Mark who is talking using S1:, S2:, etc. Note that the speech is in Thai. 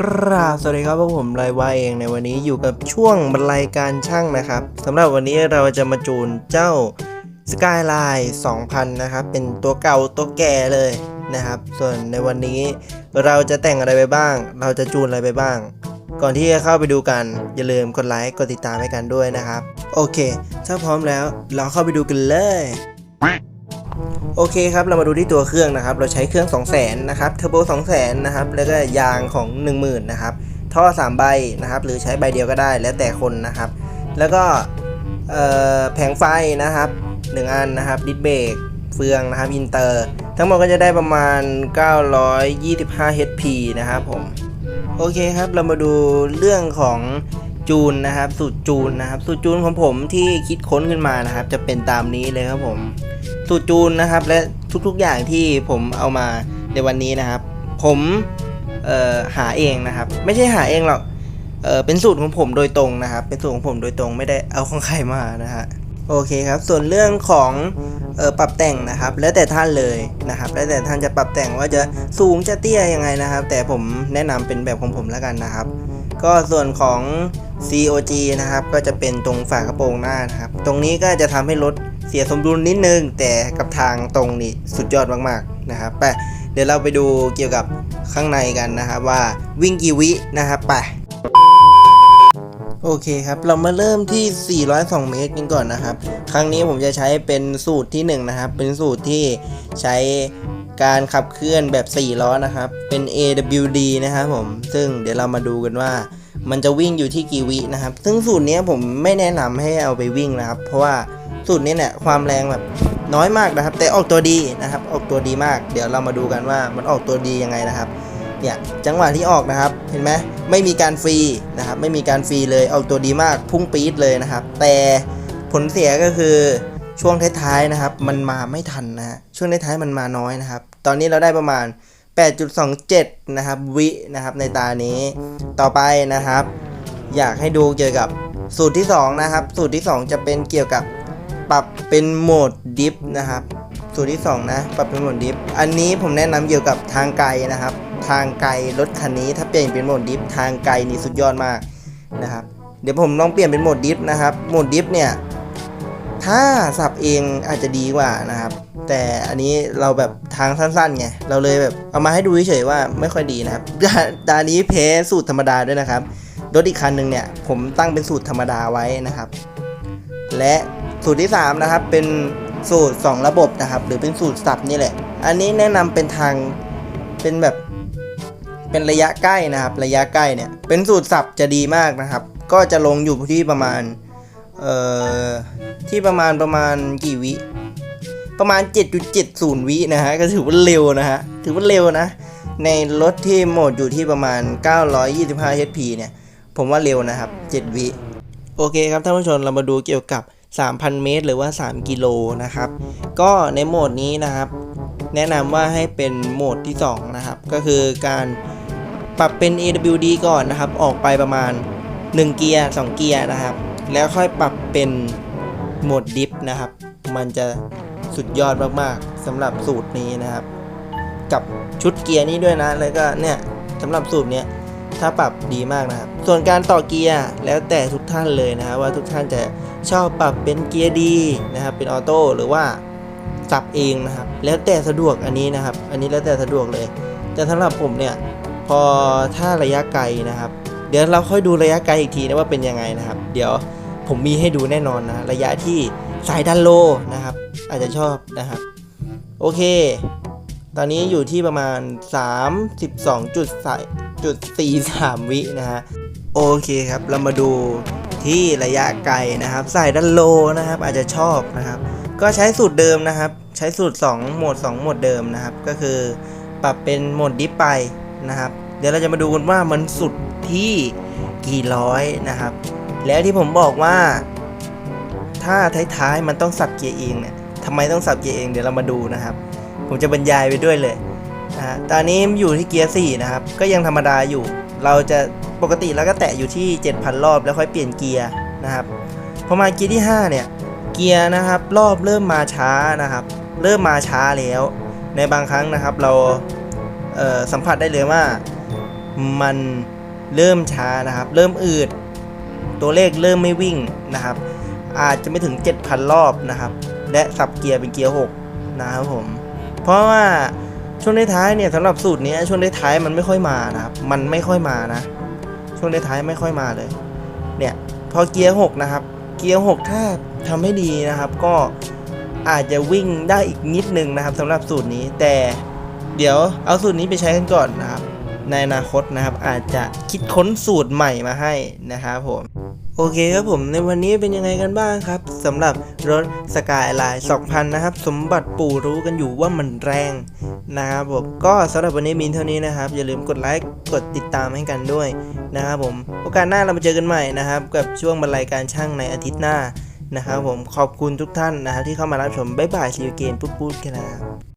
S1: กราบสวัสดีครับพวกผมไรวาเองในวันนี้อยู่กับช่วงบรรลัยการช่างนะครับสำหรับวันนี้เราจะมาจูนเจ้า Skyline 2000 นะครับ เป็นตัวเก่าตัวแก่เลยนะครับ ส่วนในวันนี้เราจะแต่งอะไรไปบ้าง เราจะจูนอะไรไปบ้าง ก่อนที่จะเข้าไปดูกัน อย่าลืมกดไลค์กดติดตามให้กันด้วยนะครับ โอเค ถ้าพร้อมแล้วเราเข้าไปดูกันเลย โอเคครับเรามาดูที่ตัวเครื่องนะครับ เราใช้เครื่อง 2 0 0 0 0 0นะครับเทอร์โบ2 0 0 0 0นะครับแล้วก็ยางของ 10,000นะครับท่อ 3 ใบนะครับ หรือใช้ใบเดียวก็ได้แล้วแต่คนนะครับ แล้วก็แผงไฟนะครับ 1 อันนะครับดิสเบรกเฟืองนะครับอินเตอร์ทั้งหมดก็จะได้ประมาณ 925 HP นะครับผม โอเคครับเรามาดูเรื่องของ จูนนะครับ สูตรจูนนะครับ สูตรจูนของผมที่คิดค้นขึ้นมานะครับ จะเป็นตามนี้เลยครับผม สูตรจูนนะครับ และทุกๆอย่างที่ผมเอามาในวันนี้นะครับ ผมเออหาเองนะครับ ไม่ใช่หาเองหรอกเออเป็นสูตรของผมโดยตรงนะครับ เป็นสูตรของผมโดยตรงไม่ได้เอาของใครมานะฮะโอเคครับ ส่วนเรื่องของเออปรับแต่งนะครับ แล้วแต่ท่านเลยนะครับ แล้วแต่ท่านจะปรับแต่งว่าจะสูงจะเตี้ยยังไงนะครับ แต่ผมแนะนำเป็นแบบของผมแล้วกันนะครับ ก็ส่วนของ COG นะครับ ก็จะเป็นตรงฝากระโปรงหน้านะครับ ตรงนี้ก็จะทำให้รถเสียสมดุลนิดนึง แต่กับทางตรงนี่สุดยอดมากๆนะครับไปเดี๋ยวเราไปดูเกี่ยวกับข้างในกันนะครับว่าวิ่งกี่วินะครับไปโอเคครับ เรามาเริ่มที่ 402 เมตรกันก่อนนะครับ ครั้งนี้ผมจะใช้เป็นสูตรที่ 1 นะครับ เป็นสูตรที่ใช้ การขับเคลื่อนแบบ 4 ล้อนะครับ เป็น AWD นะครับผม ซึ่งเดี๋ยวเรามาดูกันว่า มันจะวิ่งอยู่ที่กี่วินะครับ ซึ่งสูตรนี้ผมไม่แนะนำให้เอาไปวิ่งนะครับ เพราะว่าสูตรนี้เนี่ยความแรงแบบน้อยมากนะครับ แต่ออกตัวดีนะครับ ออกตัวดีมาก เดี๋ยวเรามาดูกันว่ามันออกตัวดียังไงนะครับ เนี่ยจังหวะที่ออกนะครับ เห็นไหมไม่มีการฟรีนะครับ ไม่มีการฟรีเลย ออกตัวดีมาก พุ่งปี๊ดเลยนะครับ แต่ผลเสียก็คือ ช่วงท้ายๆนะครับ มันมาไม่ทันนะฮะช่วงท้ายๆมันมาน้อยนะครับ ตอนนี้เราได้ประมาณ 8.27 นะครับ วินะครับในตานี้ ต่อไปนะครับ อยากให้ดูเกี่ยวกับสูตรที่ 2 นะครับ สูตรที่ 2 จะเป็นเกี่ยวกับปรับเป็นโหมดดิฟนะครับ สูตรที่ 2 นะ ปรับเป็นโหมดดิฟ อันนี้ผมแนะนำเกี่ยวกับทางไกลนะครับ ทางไกลรถคันนี้ถ้าเปลี่ยนเป็นโหมดดิฟทางไกลนี่สุดยอดมากนะครับ เดี๋ยวผมลองเปลี่ยนเป็นโหมดดิฟนะครับ โหมดดิฟเนี่ย ถ้าสับเองอาจจะดีกว่านะครับ แต่อันนี้เราแบบทางสั้นๆไงเราเลยแบบเอามาให้ดูเฉยๆว่าไม่ค่อยดีนะครับดานี้แพ้สูตรธรรมดาด้วยนะครับรถอีกคันหนึ่งเนี่ยผมตั้งเป็นสูตรธรรมดาไว้นะครับ และสูตรที่ 3 นะครับ เป็นสูตร 2 ระบบนะครับ หรือเป็นสูตรสับนี่แหละ อันนี้แนะนำเป็นทางเป็นแบบเป็นระยะใกล้นะครับ ระยะใกล้เนี่ยเป็นสูตรสับจะดีมากนะครับ ก็จะลงอยู่ที่ประมาณเอ่อ ที่ประมาณประมาณกี่วิ ประมาณ 7.70 วินะฮะ ก็ถือว่าเร็วนะฮะ ถือว่าเร็วนะ ในรถที่โหมดอยู่ที่ประมาณ 925 HP เนี่ย ผมว่าเร็วนะครับ 7 วิ โอเคครับท่านผู้ชมเรามาดูเกี่ยวกับ 3,000 เมตร หรือว่า 3 กิโลนะครับ ก็ในโหมดนี้นะครับ แนะนำว่าให้เป็นโหมดที่ 2 นะครับ ก็คือการปรับเป็น AWD ก่อนนะครับ ออกไปประมาณ 1 เกียร์ 2 เกียร์นะครับ แล้วค่อยปรับเป็น โหมดดิฟนะครับ มันจะสุดยอดมากๆสำหรับสูตรนี้นะครับ กับชุดเกียร์นี้ด้วยนะ แล้วก็เนี่ยสำหรับสูตรเนี้ยถ้าปรับดีมากนะครับ ส่วนการต่อเกียร์แล้วแต่ทุกท่านเลยนะครับว่าทุกท่านจะชอบปรับเป็นเกียร์ดีนะครับ เป็นออโต้หรือว่าสับเองนะครับ แล้วแต่สะดวกอันนี้นะครับ อันนี้แล้วแต่สะดวกเลย แต่สำหรับผมเนี่ยพอถ้าระยะไกลนะครับ เดี๋ยวเราค่อยดูระยะไกลอีกทีนะว่าเป็นยังไงนะครับ เดี๋ยว ผมมีให้ดูแน่นอนนะ ระยะที่สายดันโลนะครับ อาจจะชอบนะครับ โอเค ตอนนี้อยู่ที่ประมาณ 32.43 วินะฮะ โอเคครับ เรามาดูที่ระยะไกลนะครับใส่ด้านโลนะครับ อาจจะชอบนะครับ ก็ใช้สูตรเดิมนะครับ ใช้สูตร 2 โหมด 2 โหมดเดิมนะครับ ก็คือปรับเป็นโหมดดิฟไปนะครับ เดี๋ยวเราจะมาดูกันว่ามันสุดที่กี่ร้อยนะครับ แล้วที่ผมบอกว่า ถ้าท้ายๆมันต้องสับเกียร์เองเนี่ยทำไมต้องสับเกียร์เองเดี๋ยวเรามาดูนะครับ ผมจะบรรยายไปด้วยเลยนะตอนนี้อยู่ที่เกียร์4นะครับ ก็ยังธรรมดาอยู่ เราจะปกติแล้วก็แตะอยู่ที่ 7,000 รอบแล้วค่อยเปลี่ยนเกียร์นะครับพอมาเกียร์ที่ 5 เนี่ย เกียร์นะครับ รอบเริ่มมาช้านะครับ เริ่มมาช้าแล้ว ในบางครั้งนะครับ เราเสัมผัสได้เลยว่า มันเริ่มช้านะครับ เริ่มอืด ตัวเลขเริ่มไม่วิ่งนะครับ อาจจะไม่ถึง 7,000 รอบนะครับ และสับเกียร์เป็นเกียร์6นะครับผม เพราะว่าช่วงท้ายเนี่ยสำหรับสูตรนี้ช่วงท้ายมันไม่ค่อยมานะครับ มันไม่ค่อยมานะ ช่วงท้ายไม่ค่อยมาเลย เนี่ยพอเกียร์6นะครับ เกียร์6ถ้าทำให้ดีนะครับ ก็อาจจะวิ่งได้อีกนิดนึงนะครับสำหรับสูตรนี้แต่เดี๋ยวเอาสูตรนี้ไปใช้กันก่อนนะครับ ในอนาคตนะครับอาจจะคิดค้นสูตรใหม่มาให้นะครับผม โอเคครับผมในวันนี้เป็นยังไงกันบ้างครับสำหรับรถสกายไลน์2,000 นะครับ สมบัติปู่รู้กันอยู่ว่ามันแรงนะครับผมก็สำหรับวันนี้มีเท่านี้นะครับ อย่าลืมกดไลค์กดติดตามให้กันด้วยนะครับผมโอกาสหน้าเรามาเจอกันใหม่นะครับ กับช่วงบรรลัยการช่างในอาทิตย์หน้านะครับผมขอบคุณทุกท่านนะครับที่เข้ามารับชมบ๊ายบายซีอูเกนปุ๊บปุ๊บกันนะครับ